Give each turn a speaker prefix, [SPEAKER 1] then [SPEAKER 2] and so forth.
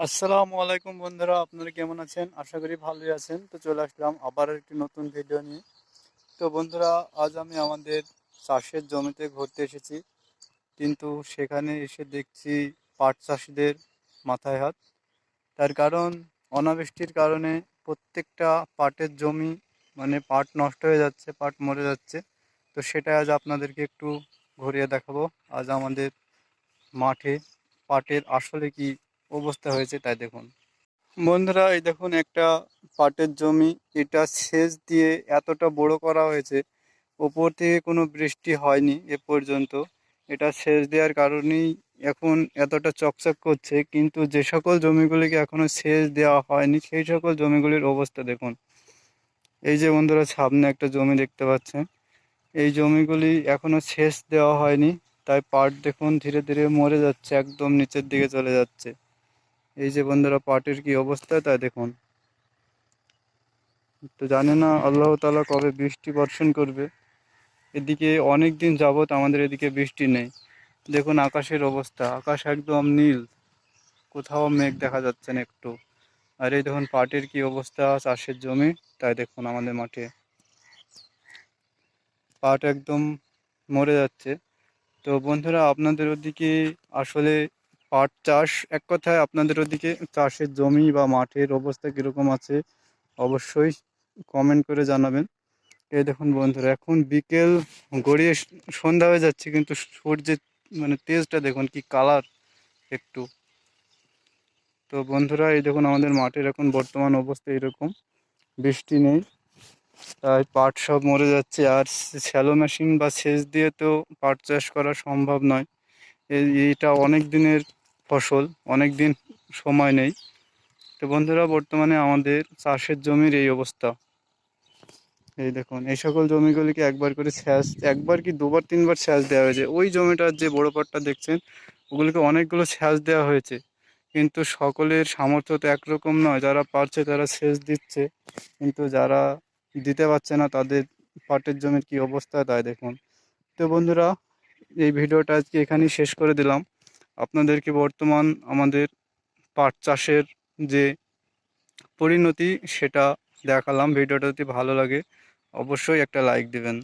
[SPEAKER 1] আসসালামু আলাইকুম বন্ধুরা, আপনারা কেমন আছেন? আশা করি ভালোই আছেন। তো চলে আসলাম আবার একটি নতুন ভিডিও নিয়ে। তো বন্ধুরা, আজ আমি আমাদের চাষের জমিতে ঘুরতে এসেছি। কিন্তু সেখানে এসে দেখছি পাট চাষিদের মাথায় হাত। তার কারণ, অনাবৃষ্টির কারণে প্রত্যেকটা পাটের জমি মানে পাট নষ্ট হয়ে যাচ্ছে, পাট মরে যাচ্ছে। তো সেটা আজ আপনাদেরকে একটু ঘুরিয়ে দেখাবো। আজ আমাদের মাঠে পাটের আসলে কি অবস্থা হয়েছে তাই দেখুন। বন্ধুরা, এই দেখুন একটা পাটের জমি। এটা সেচ দিয়ে এতটা বড় করা হয়েছে, ওপর থেকে কোনো বৃষ্টি হয়নি এ পর্যন্ত। এটা সেচ দেওয়ার কারণেই এখন এতটা চকচক করছে, কিন্তু যে সকল জমিগুলিকে এখনও সেচ দেওয়া হয়নি, সেই সকল জমিগুলির অবস্থা দেখুন। এই যে বন্ধুরা, সামনে একটা জমি দেখতে পাচ্ছেন। এই জমিগুলি এখনও সেচ দেওয়া হয়নি, তাই পাট দেখুন ধীরে ধীরে মরে যাচ্ছে, একদম নিচের দিকে চলে যাচ্ছে। এই যে বন্ধুরা পাটের কি অবস্থা তাই দেখুন। তো জানে না, আল্লাহ তালা কবে বৃষ্টি বর্ষণ করবে। এদিকে অনেক দিন যাবৎ আমাদের এদিকে বৃষ্টি নেই। দেখুন আকাশের অবস্থা, আকাশ একদম নীল। কোথাও মেঘ দেখা যাচ্ছে না একটু। আর এই দেখুন পাটের কি অবস্থা, চাষের জমি, তাই দেখুন আমাদের মাঠে। পাট একদম মরে যাচ্ছে। তো বন্ধুরা, আপনাদের ওদিকে আসলে পাট চাষ এক কথায় আপনাদের ওদিকে চাষের জমি বা মাঠের অবস্থা কীরকম আছে অবশ্যই কমেন্ট করে জানাবেন। এই দেখুন বন্ধুরা, এখন বিকেল গড়িয়ে সন্ধ্যা হয়ে যাচ্ছে, কিন্তু সূর্যের মানে তেজটা দেখুন কি কালার একটু। তো বন্ধুরা, এই দেখুন আমাদের মাঠের এখন বর্তমান অবস্থা এরকম, বৃষ্টি নেই, তাই পাট সব মরে যাচ্ছে। আর শ্যালো মেশিন বা সেচ দিয়ে তো পাট চাষ করা সম্ভব নয়। এইটা অনেক দিনের ফসল অনেক দিন সময় নেই। তো বন্ধুরা, বর্তমানে আমাদের চাষের জমির এই অবস্থা। এই দেখুন, এই সকল জমিগুলিকে একবার করে স্যাচ একবার কি দুবার, তিনবার স্যাচ দেওয়া হয়েছে। ওই জমিটার যে বড় পাটটা দেখছেন, ওগুলিকে অনেকগুলো স্যাচ দেওয়া হয়েছে। কিন্তু সকলের সামর্থ্য তো একরকম নয়। যারা পারছে তারা সেচ দিচ্ছে। কিন্তু যারা দিতে পারছে না, তাদের পাটের জমির কি অবস্থা, তাই দেখুন। তো বন্ধুরা, এই ভিডিওটা আজকে এখানেই শেষ করে দিলাম। আপনাদেরকে বর্তমান আমাদের পাট চাষের যে পরিণতি, সেটা দেখালাম। ভিডিওটা যদি ভালো লাগে, অবশ্যই একটা লাইক দিবেন।